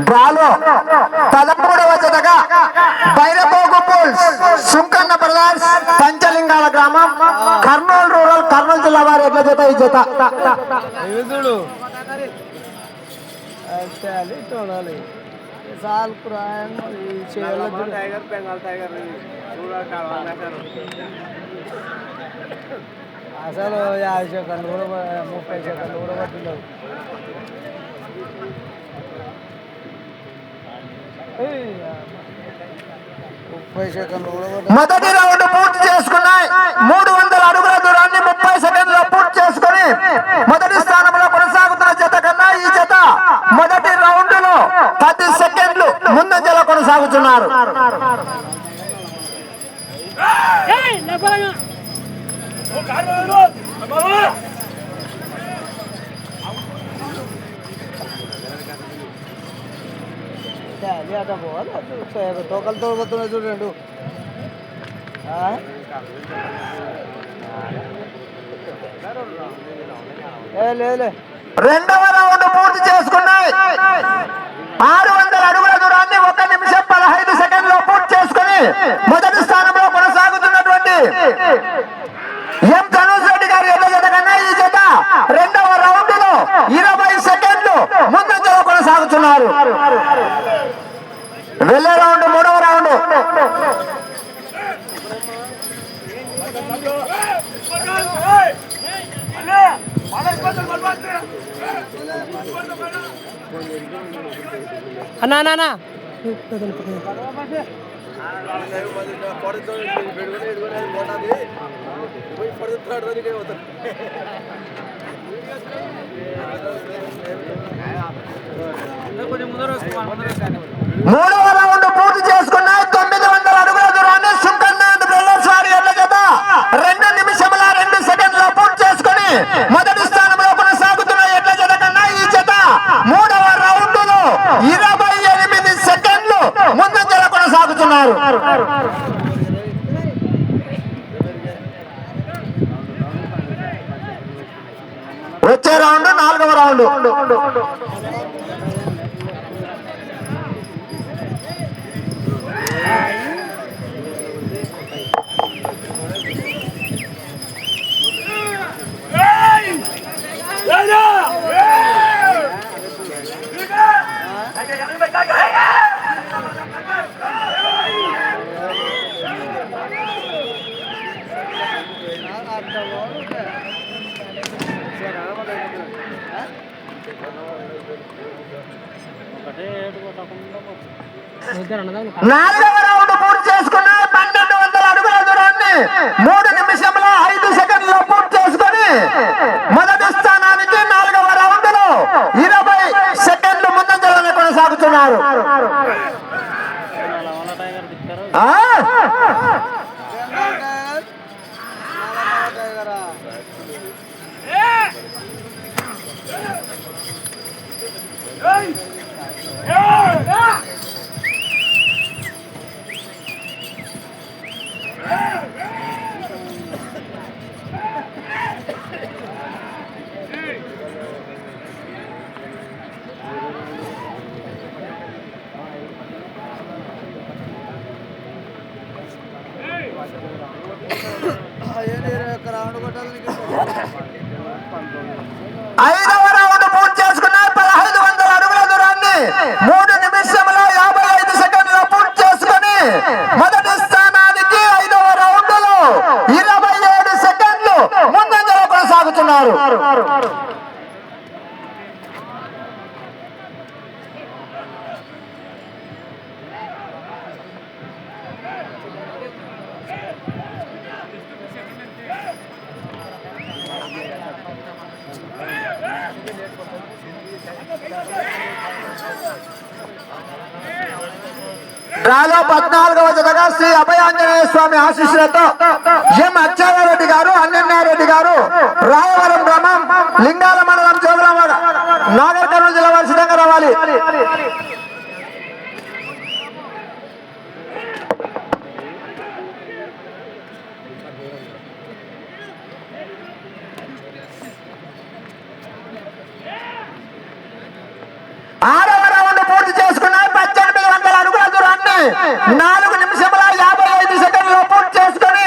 డ్రాలో పదమూడవ జతగా బైరపోగు పూల్స్ సుంకన్న బ్రదర్స్ పంచలింగాల గ్రామం కర్నూలు రూరల్ కర్నూలు జిల్లా వారి ఎట్ల జత ఈ జత. చేయాలి టైగర్ బెంగాల్ టైగర్ అసలు యాభై సెకండ్లు కూడా ముప్పై సెకండ్లు కూడా పట్టిండవు ముప్పై మొదటి రౌండ్ పూర్తి చేసుకున్నాయి. మూడు వందల అడుగుల దూరాన్ని ముప్పై సెకండ్లో పూర్తి చేసుకుని మొదటి స్థానంలో కొనసాగుతున్న జత కన్నా ఈ జత మొదటి రౌండ్లో పది సెకండ్లు ముందంజలో కొనసాగుతున్నారు. పోవాలి అటు చేయాలి. తోకలు చూడండి లేదులే రెండవ రౌండ్ పూర్తి చేసుకున్నాయి ఆరు వందల అడుగుల దూరాన్ని ఒక నిమిషం పదహైదు సెకండ్లో పూర్తి చేసుకుని మొదటి స్థానంలో కొనసాగుతున్నటువంటి ఎం ధనుష్ రెడ్డి గారి ఎడ్ల జత కన్నా ఈ జత రెండవ రౌండ్లో ఇరవై సెకండ్లు ముందంజలో కొనసాగుతున్నారు వెళ్ళే రౌండ్ మూడవ రౌండ్ అన్నా అన్నా అన్నా. మూడవ రౌండ్ పూర్తి చేసుకున్నాయి తొమ్మిది వందల అడుగుల దూరాన్ని సుంకన్న అండ్ బ్రదర్స్ వారి ఎడ్ల జత రెండు నిమిషముల రెండు సెకండ్ల పూర్తి చేసుకుని మొదటి స్థానంలో కొనసాగుతున్న ఎడ్ల జత కన్నా ఈ జత మూడవ రౌండ్లో ఇరవై ఎనిమిది సెకండ్లు ముందంజలో కొనసాగుతున్నారు వచ్చే రౌండ్ నాలుగవ నాలుగవ రౌండ్ పూర్తి చేసుకుని పన్నెండు వందల అడుగుల దూరాన్ని మూడు నిమిషముల ఐదు సెకండ్లు పూర్తి చేసుకొని మొదటి స్థానానికి నాలుగవ రౌండ్లో ఇరవై సెకండ్లు ముందంజలోనే కొనసాగుతున్నారు. Yeah. శ్రీ అభయాంజనేయ స్వామి ఆశీస్సులతో ఎం అచ్చారెడ్డి గారు అన్నెన్నారెడ్డి గారు రాయవరం గ్రామం లింగాల మండలం జోగులవాడ నాగర్ కర్నూలు జిల్లా వారి సిద్ధంగా రావాలి. ఆరవ రౌండ్ పూర్తి చేసుకున్నాయి. పద్దెనిమిది వందల అడుగుల దూరాన్ని. నాలుగు నిమిషముల యాభై ఐదు సెకండ్లు పూర్తి చేసుకుని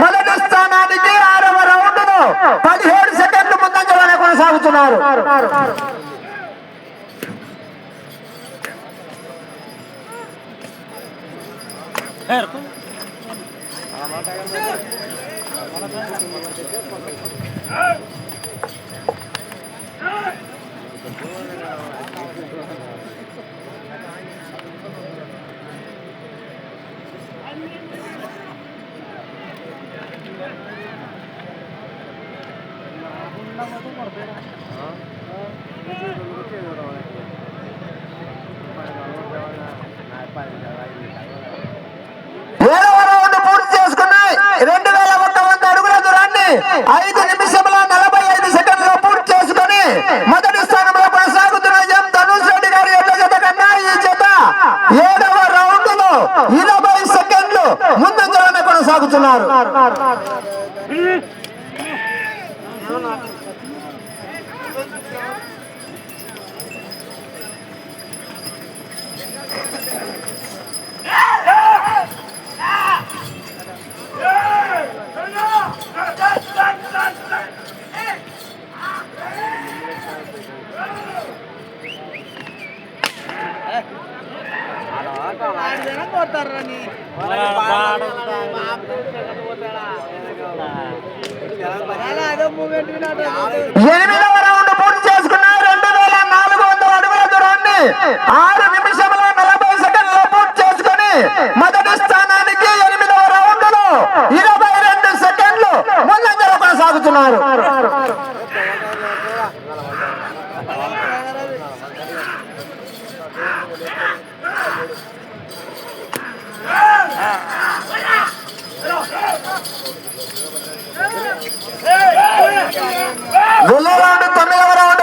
మొదటి స్థానానికి ఆరవ రౌండ్ పదిహేడు సెకండ్లు ముందంజలోనే కొనసాగుతున్నారు ఏడవ రౌండ్ పూర్తి చేసుకున్నాయి. రెండు వేల ఒక్క వంద అడుగుల దూరాన్ని ఐదు నిమిషముల నలభై ఐదు సెకండ్లు పూర్తి చేసుకుని మొదటి స్థానంలో కొనసాగుతున్న ఎం ధనుష్ రెడ్డి గారి యొక్క జత కన్నా ఈ జత ఏడవ రౌండ్లో ఇరవై సెకండ్లు ముందంజలోనే కొనసాగుతున్నారు. కొడతారని అదే మూమెంట్ ఎనిమిదవ రౌండ్ పూర్తి చేసుకున్నారు రెండు వేల నాలుగు వందల అడుగుల దూరాన్ని ఆరు నిమిషముల నలభై సెకండ్లు పూర్తి చేసుకుని మొదటి స్థానానికి ఎనిమిదవ రౌండ్లో ఇరవై రెండు సెకండ్లు ముందంజలో కొనసాగుతున్నారు వెళ్ళే రౌండ్ తొమ్మిదవ రౌండ్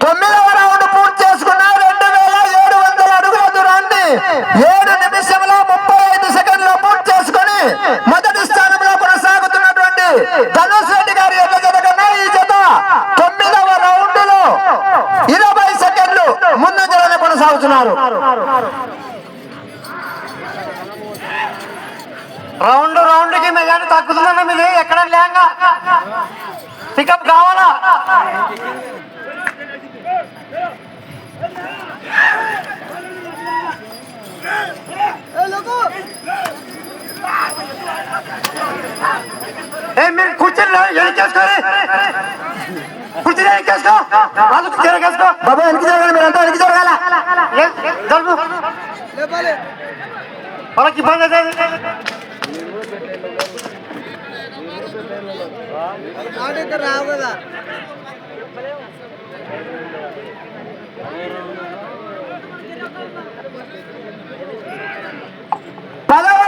తొమ్మిదవ రౌండ్ పూర్తి చేసుకున్నారు రెండు వేల ఏడు వందల అడుగుల దూరాన్ని ఏడు నిమిషంలో ముప్పై ఐదు సెకండ్లు పూర్తి చేసుకుని మొదటి స్థానంలో కొనసాగుతున్నటువంటి ధనుష్ రెడ్డి గారి యొక్క జత కన్నా ఈ జత తొమ్మిదవ రౌండ్లో ఇరవై సెకండ్లు ముందంజలోనే కొనసాగుతున్నారు రౌండ్ రౌండ్కి మెజార్టీ తగ్గుతుందన్న మీది ఎక్కడ లేంగా పికప్ కావాలా ఏ మీరు కూర్చొని ఎనికేసుకోరి కూర్చొని ఎక్కేసుకో. వాళ్ళు తిరగేసుకో బాబా వెనక్కి జరగాలి మీరంతా వెనక్కి జరగాల వాళ్ళకి ఇబ్బంది అవుతుంది రావు కదా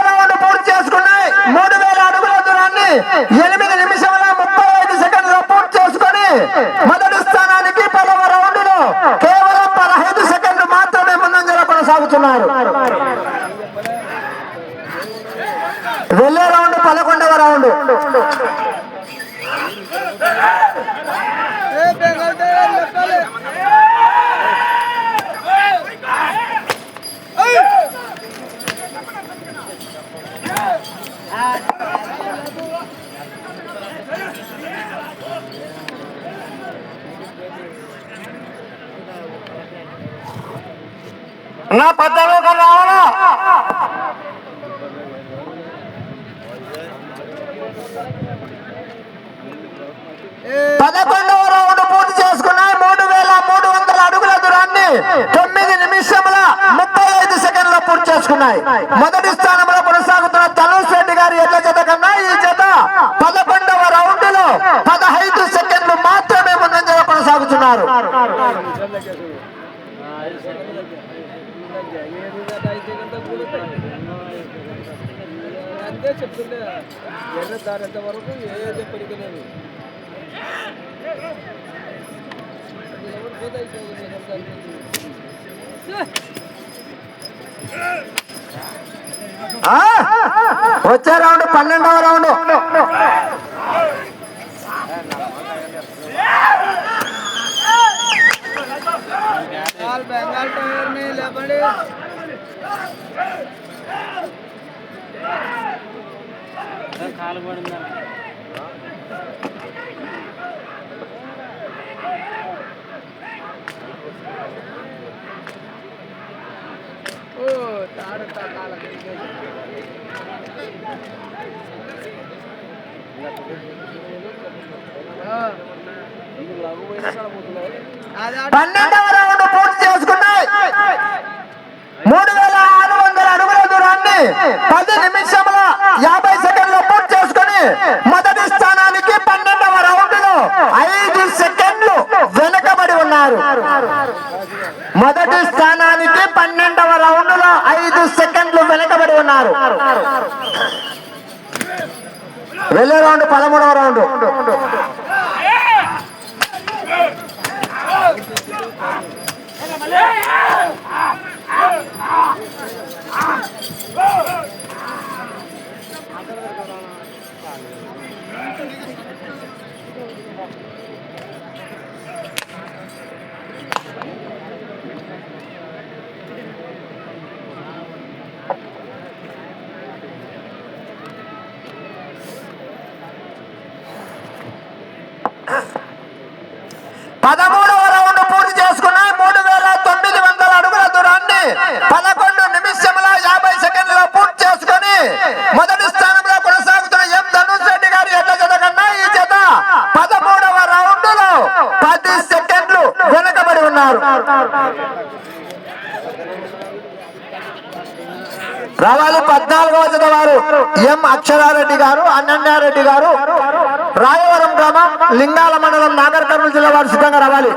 రౌండ్ పూర్తి చేసుకున్నాయి మూడు వేల అడుగుల దూరాన్ని ఎనిమిది నిమిషముల ముప్పై ఐదు సెకండ్లు పూర్తి చేసుకొని మొదటి స్థానానికి పదవ రౌండ్లో కేవలం పదహైదు సెకండ్లు మాత్రమే ముందంజలో కొనసాగుతున్నారు వెళ్ళే రౌండ్ పదకొండవ రౌండ్ ఏ బెంగళూరు లేపాలి నా పద్దెనిమిది ఒక రావాలా పదకొండవ రౌండ్ పూర్తి చేసుకున్నాయి మూడు వేల మూడు వందల అడుగుల దూరాన్ని తొమ్మిది నిమిషముల ముప్పై ఐదు సెకండ్ల పూర్తి చేసుకున్నాయి. మొదటి స్థానంలో కొనసాగుతున్న తనూష్ రెడ్డి గారి ఎడ్ల జత కన్నా ఈ జత పదకొండవ రౌండ్లో పదహైదు సెకండ్లు మాత్రమే ముందంజలో కొనసాగుతున్నారు. అంతే చెప్తుండే ఎర్ర దారి ఎంత వరకు ఏ చెప్పడికి వచ్చే రౌండ్ పన్నెండవ రౌండ్. బెంగాల్ బెంగాల్ టైర్ని లేపండి ఓ పన్నెండవ రౌండ్ పూర్తి చేసుకున్నాయి. మూడు వేల ఆరు వందల అడుగుల దూరాన్ని పది నిమిషముల యాభై సెకండ్లు పూర్తి చేసుకుని మొదటి స్థానానికి పన్నెండవ రౌండ్లో ఐదు సెకండ్లు వెనుకబడి ఉన్నారు. మొదటి స్థానానికి ఐదు సెకండ్లు వెనకబడి ఉన్నారు. వెళ్ళే రౌండ్ పదమూడవ రౌండ్. పదమూడవ రౌండ్ పూర్తి చేసుకున్న మూడు వేల తొమ్మిది వందల అడుగుల దూరాన్ని పదకొండు నిమిషముల యాభై సెకండ్లలో పూర్తి చేసుకొని మొదటి స్థానంలో కొనసాగుతున్న ఎం ధనుష్ రెడ్డి గారి ఎడ్ల జత కన్నా ఈ జత పదమూడవ రౌండ్లో పది సెకండ్లు వెనుకబడి ఉన్నారు. రావాలి పద్నాలుగవ జత వారు ఎం అక్షరారెడ్డి గారు అనన్యారెడ్డి గారు. రాయవరం గ్రామం లింగాల మండలం నాగర్ కర్నూలు జిల్లా వారు సిద్ధంగా రావాలి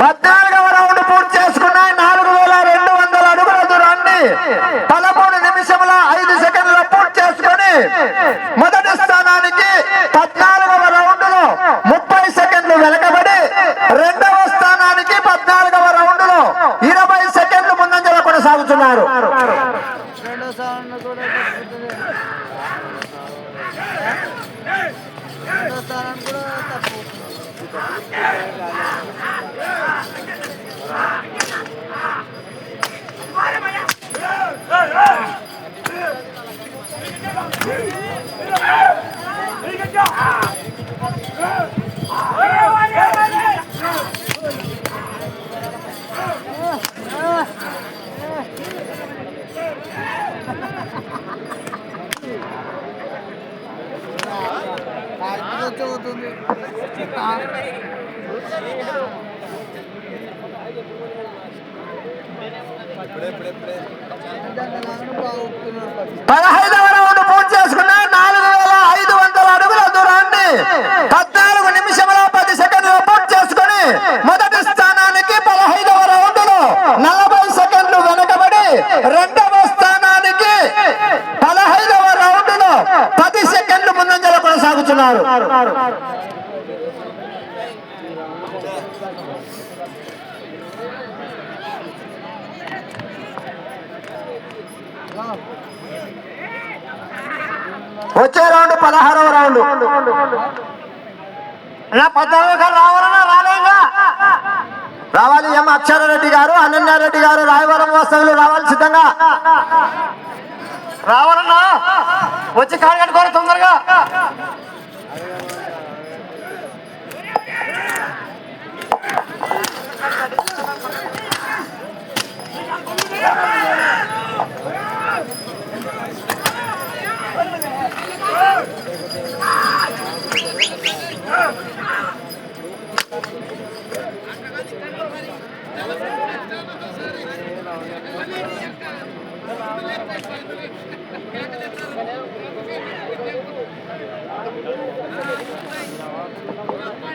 పద్నాలుగవ రౌండ్ పూర్తి చేసుకున్నాయి. నాలుగు వేల రెండు వందల అడుగుల దూరాన్ని పదమూడు నిమిషముల ఐదు సెకండ్ల పూర్తి చేసుకొని మొదటి స్థానానికి పద్నాలుగవ రౌండ్లో ముప్పై సెకండ్లు వెనకబడి రెండవ స్థానానికి పద్నాలుగవ రౌండ్లో ఇరవై సెకండ్లు ముందంజలో కొనసాగుతున్నారు రెండో స్థానం కూడా తప్పుతుంది అవుతుంది పదహైదవ రౌండ్ పూర్తి చేసుకున్నాయి నాలుగు వేల ఐదు వందల అడుగుల దూరాన్ని పద్నాలుగు నిమిషముల పది సెకండ్లు పూర్తి చేసుకుని మొదటి స్థానానికి పదహైదవ రౌండ్లో నలభై సెకండ్లు వెనకబడి రెండు స్థానానికి పదహైదవ రౌండ్లో పది సెకండ్లు ముందంజలో ఉన్నారు వచ్చే రౌండ్ పదహారవ రౌండ్. ఇలా పద్నాలుగు గారు రావాలన్నా రాలేగా రావాలి ఎం అక్షరారెడ్డి గారు అనన్యారెడ్డి గారు రాయవరం వాస్తవులు రావాలి సిద్ధంగా. రావాలన్నా వచ్చి కాడగట్టుకోవాలి తొందరగా.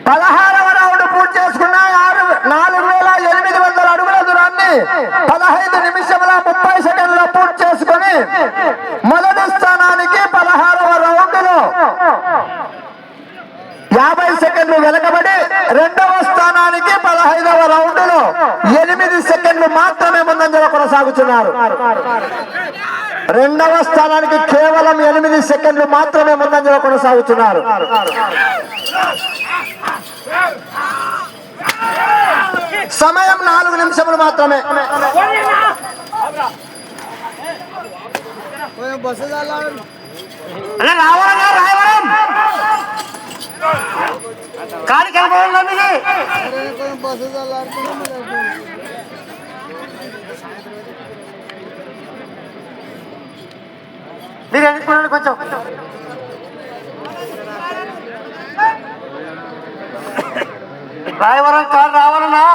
పదహారవ రౌండ్ పూర్తి చేసుకున్న ఆరు నాలుగు వేల ఎనిమిది వందల అడుగుల దూరాన్ని పదహైదు నిమిషముల ముప్పై సెకండ్ల పూర్తి చేసుకుని మొదటి స్థానానికి పదహారవ రౌండ్లో యాభై సెకండ్లు వెనకబడి రెండవ స్థానానికి పదహైదవ రౌండ్లో ఎనిమిది సెకండ్లు మాత్రమే ముందంజలో కొనసాగుతున్నారు. రెండవ స్థానానికి కేవలం ఎనిమిది సెకండ్లు మాత్రమే ముందంజలో కొనసాగుతున్నారు. సమయం నాలుగు నిమిషములు మాత్రమే. కొంచెం బస్సు రాయవరం. కాడికి వెళ్ళిపోవాలి మీది. మీరు ఎన్నుకున్నాడు కొంచెం? రాయవరం కాదు రావాలన్నా?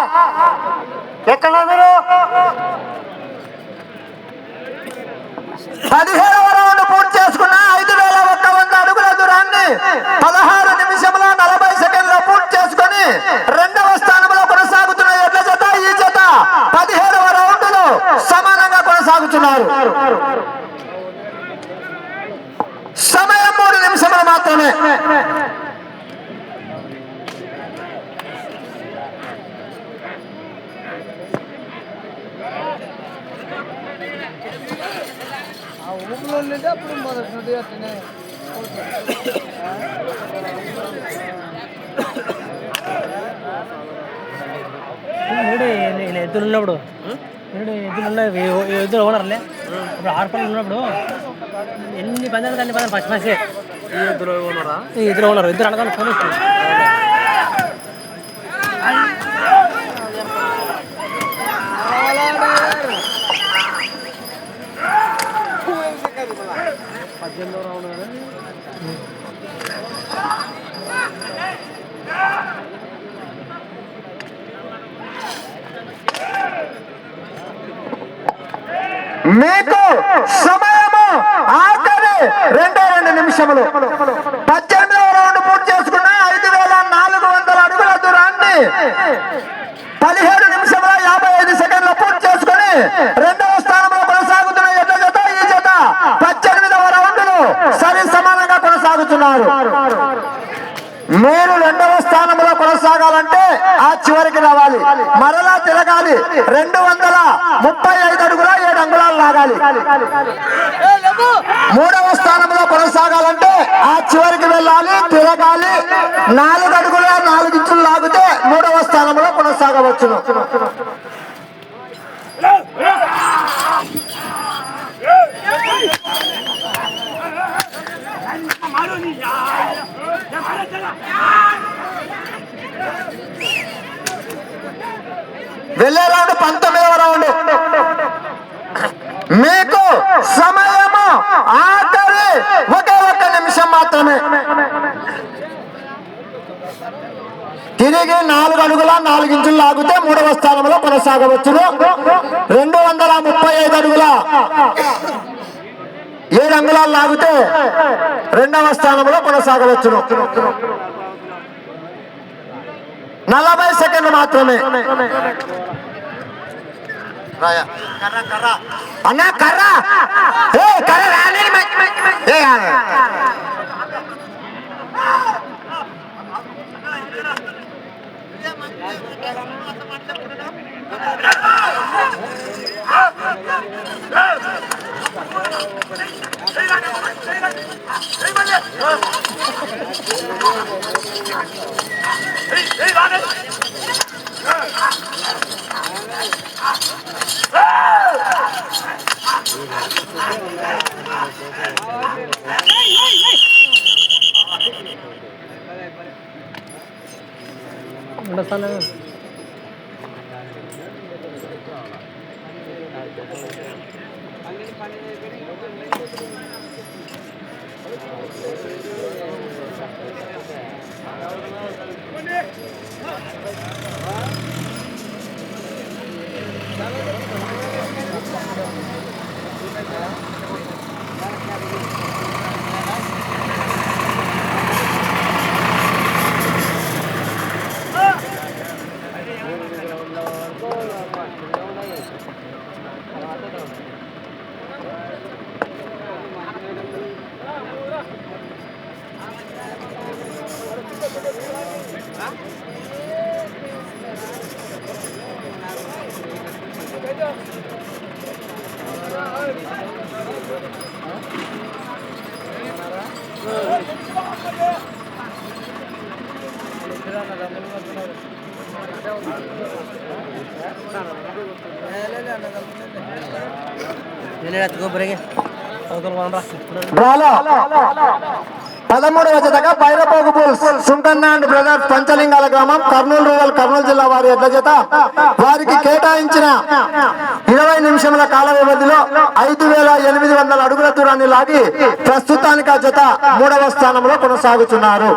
ఎక్కడ మీరు? పదిహేడవ రౌండ్ పూర్తి చేసుకున్న ఐదు వేల ఒక్క వంద అడుగుల దూరాన్ని పదహారు నిమిషముల నలభై సెకండ్ల పూర్తి చేసుకొని రెండవ స్థానంలో కొనసాగుతున్న ఎడ్ల జత ఈ జత పదిహేడవ రౌండ్లో సమానంగా కొనసాగుతున్నారు. సమయం మూడు నిమిషములు మాత్రమే. వీడు ఈయన ఎద్దులు ఉన్నప్పుడు. ఎద్దులు ఉన్నాయి ఎద్దులు ఓనర్లే ఇప్పుడు ఆరు పనులు ఉన్నప్పుడు ఎన్ని పందాలు అన్ని పందాలు ఫస్ట్ ఫస్ట్. ఎద్దులు ఓనరా ఎద్దులు ఓనర్ ఇద్దరు అనగానే ఫోన్ ఇస్తుంది మీకు సమయము ఆఖరి రెండే రెండు నిమిషములు. పద్దెనిమిదవ రౌండ్ పూర్తి చేసుకున్న ఐదు వేల నాలుగు వందల అడుగుల దూరాన్ని పదిహేడు నిమిషముల యాభై ఐదు సెకండ్ల పూర్తి చేసుకుని రెండవ స్థానంలో కొనసాగుతున్న ఎడ్ల జత ఈ జత పద్దెనిమిదవ రౌండ్లు సరి సమానంగా కొనసాగుతున్నారు మీరు రెండవ స్థానంలో కొనసాగాలంటే ఆ చివరికి రావాలి మరలా తిరగాలి. రెండు వందల ముప్పై ఐదు అడుగుల ఏడు అంగుళాలు లాగాలి. మూడవ స్థానంలో కొనసాగాలంటే ఆ చివరికి వెళ్ళాలి తిరగాలి. నాలుగు అడుగుల నాలుగు ఇంచులు లాగితే మూడవ స్థానంలో కొనసాగవచ్చును. వెళ్ళే రౌండ్ పంతొమ్మిదవ రౌండ్. మీకు సమయము ఆఖరి ఒకే ఒక్క నిమిషం మాత్రమే. తిరిగి నాలుగు అడుగుల నాలుగించులు లాగితే మూడవ స్థానంలో కొనసాగవచ్చును. రెండు వందల ముప్పై ఐదు అడుగుల ఏడు అంగుళాలు లాగితే రెండవ స్థానంలో కొనసాగవచ్చును. నలభై సెకండ్ మాత్రమే అన్నా కర్ర ఏ కర్ర రాని ఏ Hey, understand Ini lihat gue beringin. Kalau gue mau ngerasin. పదమూడవ జతగా Bairapogu bulls Sunkanna and brothers Panchalingala గ్రామం కర్నూలు రూరల్ కర్నూలు జిల్లా వారి ఎడ్ల జత. వారికి కేటాయించిన ఇరవై నిమిషముల కాల వ్యవధిలో ఐదు వేల ఎనిమిది వందల అడుగుల దూరాన్ని లాగి ప్రస్తుతానికి ఆ జత మూడవ స్థానంలో కొనసాగుతున్నారు.